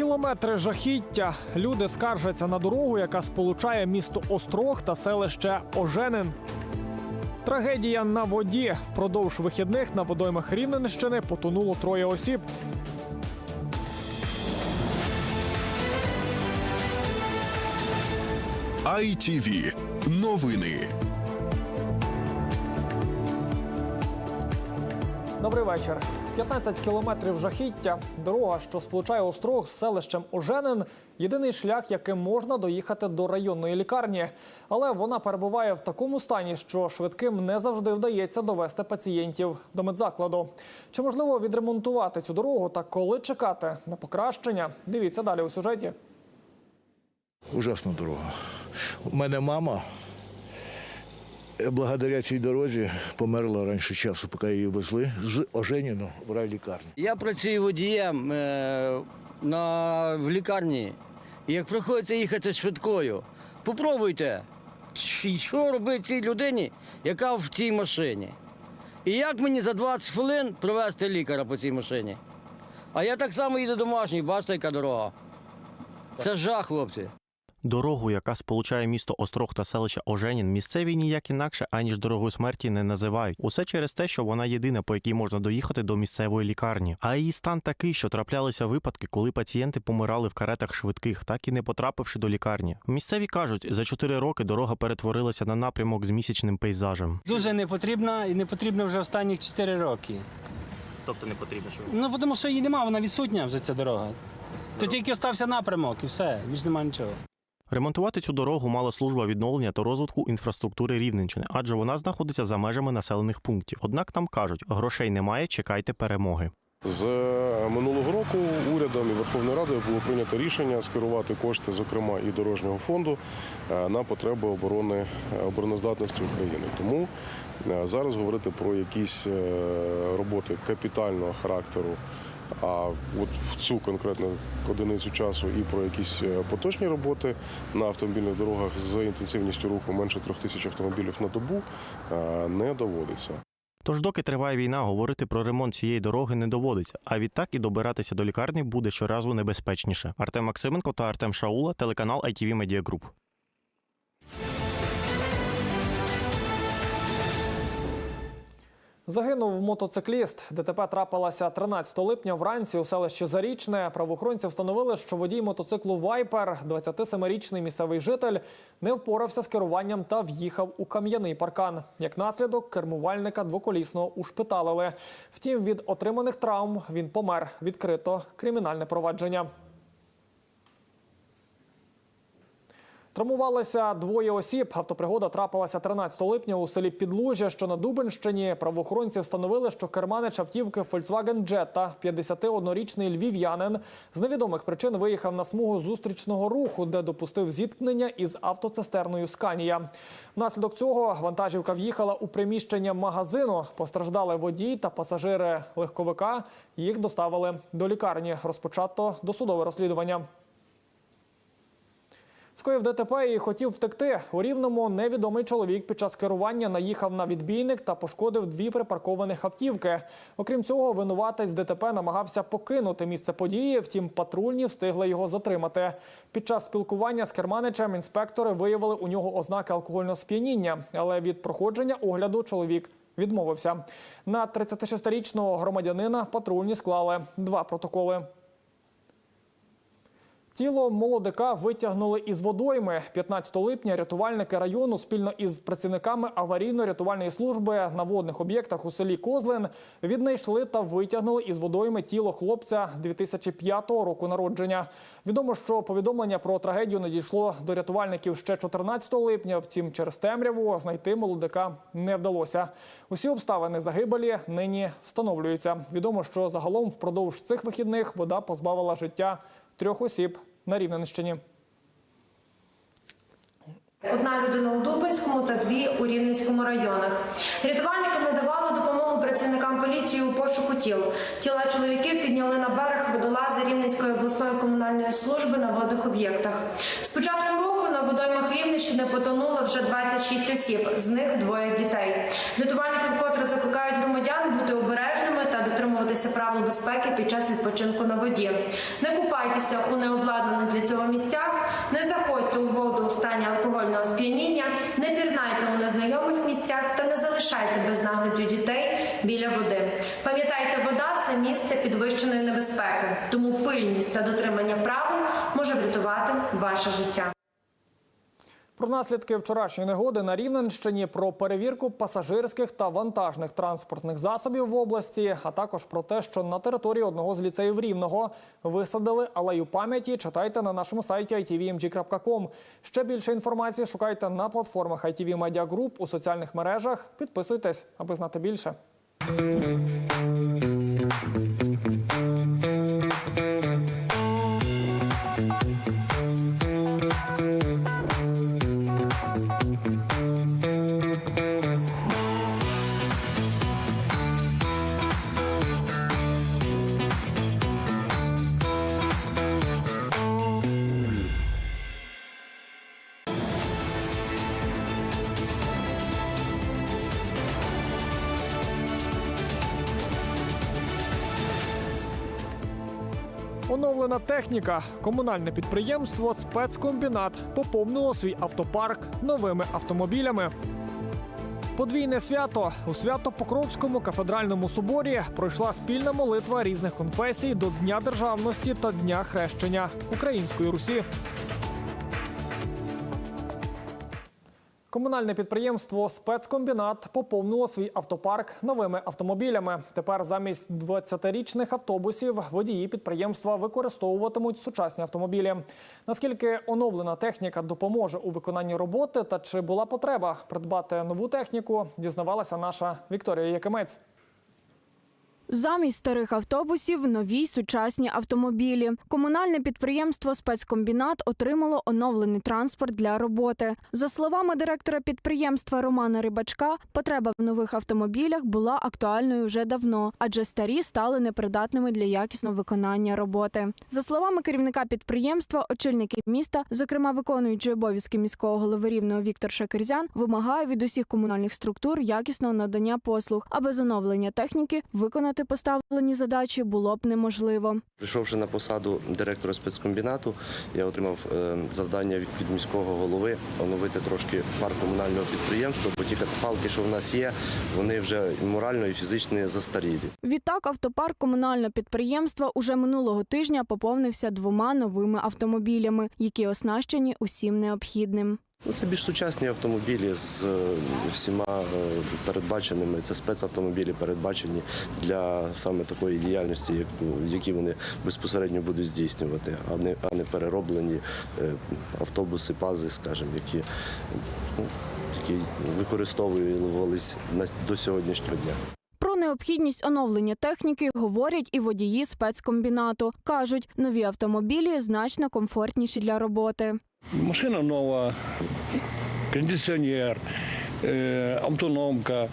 Кілометри жахіття. Люди скаржаться на дорогу, яка сполучає місто Острог та селище Оженин. Трагедія на воді. Впродовж вихідних на водоймах Рівненщини потонуло троє осіб. ITV. Новини. Добрий вечір. 15 кілометрів жахіття. Дорога, що сполучає острог з селищем Оженин. Єдиний шлях, яким можна доїхати до районної лікарні. Але вона перебуває в такому стані, що швидким не завжди вдається довести пацієнтів до медзакладу. Чи можливо відремонтувати цю дорогу та коли чекати на покращення? Дивіться далі у сюжеті. Ужасна дорога. У мене мама благодаря цій дорозі померла раніше часу, поки її везли з Оженіно в райлікарню. Я працюю водієм е, на, в лікарні. Як приходиться їхати швидкою, попробуйте, що робить цій людині, яка в цій машині. І як мені за 20 хвилин привезти лікаря по цій машині? А я так само їду домашній, бачите, яка дорога. Це жах, хлопці. Дорогу, яка сполучає місто Острог та селище Оженін, місцеві ніяк інакше аніж дорогою смерті не називають. Усе через те, що вона єдина, по якій можна доїхати до місцевої лікарні. А її стан такий, що траплялися випадки, коли пацієнти помирали в каретах швидких, так і не потрапивши до лікарні. Місцеві кажуть, за чотири роки дорога перетворилася на напрямок з місячним пейзажем. Дуже не потрібна і не потрібна вже останніх 4 роки. Тобто не потрібно, що Ну тому що її немає, вона відсутня вже ця дорога. То тільки остався напрямок і все, більш немає нічого. Ремонтувати цю дорогу мала служба відновлення та розвитку інфраструктури Рівненщини, адже вона знаходиться за межами населених пунктів. Однак нам кажуть, грошей немає, чекайте перемоги. З е, минулого року урядом і Верховною Радою було прийнято рішення скерувати кошти, зокрема і дорожнього фонду, е, на потреби оборони е, обороноздатності України. Тому зараз говорити про якісь роботи капітального характеру. А от в цю конкретну одиницю часу і про якісь е, поточні роботи на автомобільних дорогах з інтенсивністю руху менше трьох тисяч автомобілів на добу е, не доводиться. Тож, доки триває війна, говорити про ремонт цієї дороги не доводиться, а відтак і добиратися до лікарні буде щоразу небезпечніше. Артем Максименко та Артем Шаула, телеканал ITV Media Group. Загинув мотоцикліст. ДТП трапилося 13 липня вранці у селищі Зарічне. Правоохоронці встановили, що водій мотоциклу Вайпер, 27-річний місцевий житель, не впорався з керуванням та в'їхав у кам'яний паркан. Як наслідок, кермувальника двоколісного ушпиталили. Втім, від отриманих травм він помер. Відкрито кримінальне провадження. Травмувалися двоє осіб. Автопригода трапилася 13 липня у селі Підлужжя, що на Дубенщині. Правоохоронці встановили, що керманич автівки Volkswagen Jetta, 51-річний львів'янин, з невідомих причин виїхав на смугу зустрічного руху, де допустив зіткнення із автоцистерною Сканія. Внаслідок цього вантажівка в'їхала у приміщення магазину. Постраждали водій та пасажири легковика. Їх доставили до лікарні. Розпочато досудове розслідування. Скоїв ДТП і хотів втекти. У Рівному невідомий чоловік під час керування наїхав на відбійник та пошкодив дві припаркованих автівки. Окрім цього, винуватець ДТП намагався покинути місце події, втім патрульні встигли його затримати. Під час спілкування з керманичем інспектори виявили у нього ознаки алкогольного сп'яніння, але від проходження огляду чоловік відмовився. На 36-річного громадянина патрульні склали два протоколи. Тіло молодика витягнули із водойми. 15 липня рятувальники району спільно із працівниками аварійно-рятувальної служби на водних об'єктах у селі Козлин віднайшли та витягнули із водойми тіло хлопця 2005 року народження. Відомо, що повідомлення про трагедію надійшло до рятувальників ще 14 липня. Втім, через темряву знайти молодика не вдалося. Усі обставини загибелі нині встановлюються. Відомо, що загалом впродовж цих вихідних вода позбавила життя трьох осіб на Рівненщині. Одна людина у Дубинському та дві у Рівненському районах. Рятувальники надавали допомогу працівникам поліції у пошуку тіл. Тіла чоловіків підняли на берег водолази Рівненської обласної комунальної служби на водних об'єктах. З початку року на водоймах Рівненщини потонуло вже 26 осіб, з них двоє дітей. Рятувальники вкотре закликають громадян бути обережними та дотримуватися правил безпеки під час відпочинку на воді. Не купайтеся у необладнаних для цього місцях, не заходьте у воду у стані алкогольного сп'яніння, не пірнайте у незнайомих місцях та не залишайте без нагляду дітей біля води. Пам'ятайте, вода це місце підвищеної небезпеки, тому пильність та дотримання правил може врятувати ваше життя. Про наслідки вчорашньої негоди на Рівненщині, про перевірку пасажирських та вантажних транспортних засобів в області, а також про те, що на території одного з ліцеїв Рівного висадили алею пам'яті. Читайте на нашому сайті itvmg.com. Ще більше інформації шукайте на платформах ITV Media Group у соціальних мережах. Підписуйтесь, аби знати більше. Оновлена техніка. Комунальне підприємство спецкомбінат поповнило свій автопарк новими автомобілями. Подвійне свято у Свято-Покровському кафедральному соборі пройшла спільна молитва різних конфесій до Дня державності та Дня хрещення Української Русі. Комунальне підприємство спецкомбінат поповнило свій автопарк новими автомобілями. Тепер замість 20-річних автобусів водії підприємства використовуватимуть сучасні автомобілі. Наскільки оновлена техніка допоможе у виконанні роботи та чи була потреба придбати нову техніку, дізнавалася наша Вікторія Якимець. Замість старих автобусів нові сучасні автомобілі. Комунальне підприємство спецкомбінат отримало оновлений транспорт для роботи. За словами директора підприємства Романа Рибачка, потреба в нових автомобілях була актуальною вже давно, адже старі стали непридатними для якісного виконання роботи. За словами керівника підприємства, очільники міста, зокрема виконуючий обов'язки міського голови рівного Віктор Шакерзян, вимагає від усіх комунальних структур якісного надання послуг, а без оновлення техніки виконати поставлені задачі було б неможливо. Прийшовши на посаду директора спецкомбінату, я отримав е, завдання від від міського голови оновити трошки парк комунального підприємства, бо ті катафалки, що в нас є, вони вже морально і фізично застарілі. Відтак, автопарк комунального підприємства уже минулого тижня поповнився двома новими автомобілями, які оснащені усім необхідним. Ну, це більш сучасні автомобілі з е, всіма е, передбаченими. Це спецавтомобілі передбачені для саме такої діяльності, які вони безпосередньо будуть здійснювати, а не, а не перероблені е, автобуси, пази, скажімо, які, ну, які на- до сьогоднішнього дня. Про необхідність оновлення техніки говорять і водії спецкомбінату. кажуть, нові автомобілі значно комфортніші для роботи. Машина нова, кондиціонер, е, автономка.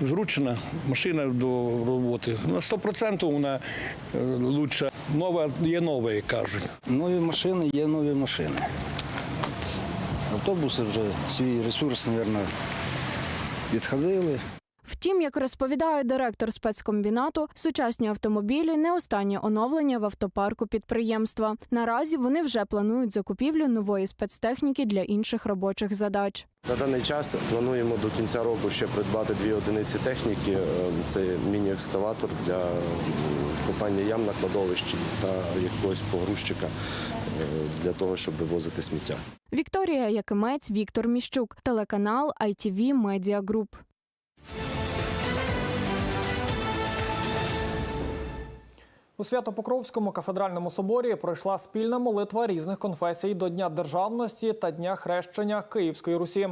Зручна машина до роботи. На 100% вона е, лучша. Нова є нова, як кажуть. Нові машини є нові машини. Автобуси вже свій ресурс, мабуть, відходили. Втім, як розповідає директор спецкомбінату, сучасні автомобілі не останнє оновлення в автопарку підприємства. Наразі вони вже планують закупівлю нової спецтехніки для інших робочих задач. На даний час плануємо до кінця року ще придбати дві одиниці техніки. Е, Це міні-екскаватор для м, копання ям на кладовищі та якогось погрузчика е, для того, щоб вивозити сміття. Вікторія Якимець, Віктор Міщук, телеканал ITV Media Group. У Свято-Покровському кафедральному соборі пройшла спільна молитва різних конфесій до Дня державності та Дня хрещення Київської Русі.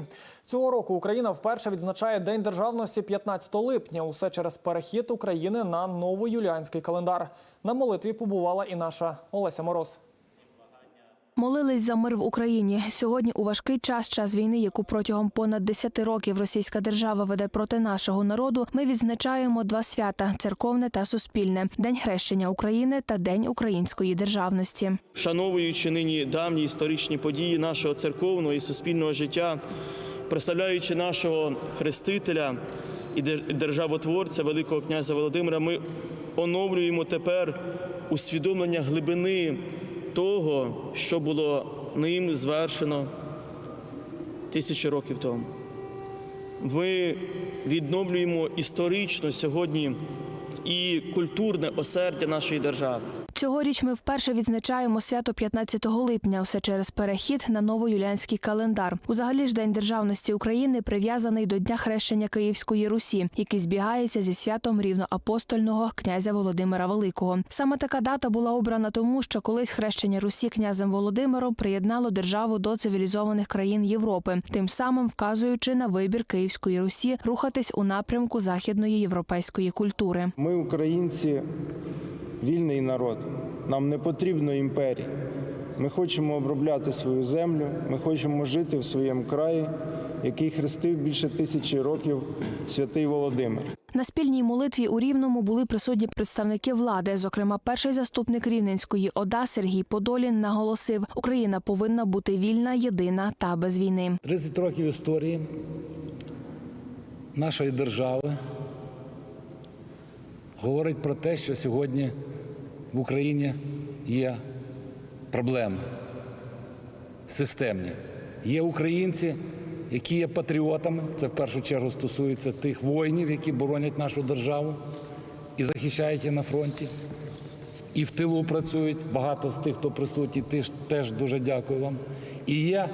Цього року Україна вперше відзначає День державності 15 липня. Усе через перехід України на новий юліанський календар. На молитві побувала і наша Олеся Мороз. Молились за мир в Україні. Сьогодні у важкий час, час війни, яку протягом понад 10 років російська держава веде проти нашого народу. Ми відзначаємо два свята церковне та суспільне день хрещення України та День української державності. вшановуючи нині давні історичні події нашого церковного і суспільного життя, представляючи нашого хрестителя і державотворця Великого князя Володимира, ми оновлюємо тепер усвідомлення глибини того, що було ним звершено тисячі років тому. Ми відновлюємо історично сьогодні і культурне осердя нашої держави. Цьогоріч ми вперше відзначаємо свято 15 липня. Усе через перехід на новоюліанський календар. Узагалі ж День державності України прив'язаний до Дня хрещення Київської Русі, який збігається зі святом рівноапостольного князя Володимира Великого. Саме така дата була обрана тому, що колись хрещення Русі князем Володимиром приєднало державу до цивілізованих країн Європи, тим самим вказуючи на вибір Київської Русі рухатись у напрямку західної європейської культури. Ми, українці, вільний народ. Нам не потрібно імперії. Ми хочемо обробляти свою землю, ми хочемо жити в своєму краї, який хрестив більше тисячі років святий Володимир. На спільній молитві у Рівному були присутні представники влади. Зокрема, перший заступник Рівненської ОДА Сергій Подолін наголосив, Україна повинна бути вільна, єдина та без війни. 30 років історії нашої держави говорить про те, що сьогодні в Україні є проблеми системні. Є українці, які є патріотами. Це в першу чергу стосується тих воїнів, які боронять нашу державу і захищають її на фронті. І в тилу працюють багато з тих, хто присутній, теж, дуже дякую вам. І є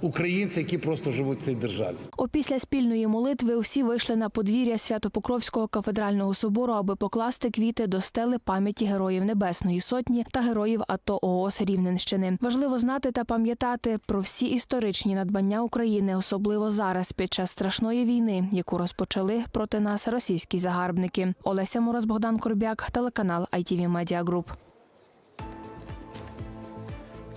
українці, які просто живуть в цій державі. Опісля спільної молитви усі вийшли на подвір'я Свято-Покровського кафедрального собору, аби покласти квіти до стели пам'яті героїв Небесної Сотні та героїв АТО ООС Рівненщини. Важливо знати та пам'ятати про всі історичні надбання України, особливо зараз, під час страшної війни, яку розпочали проти нас російські загарбники. Олеся Мороз, Богдан Корбяк, телеканал ITV Media Group.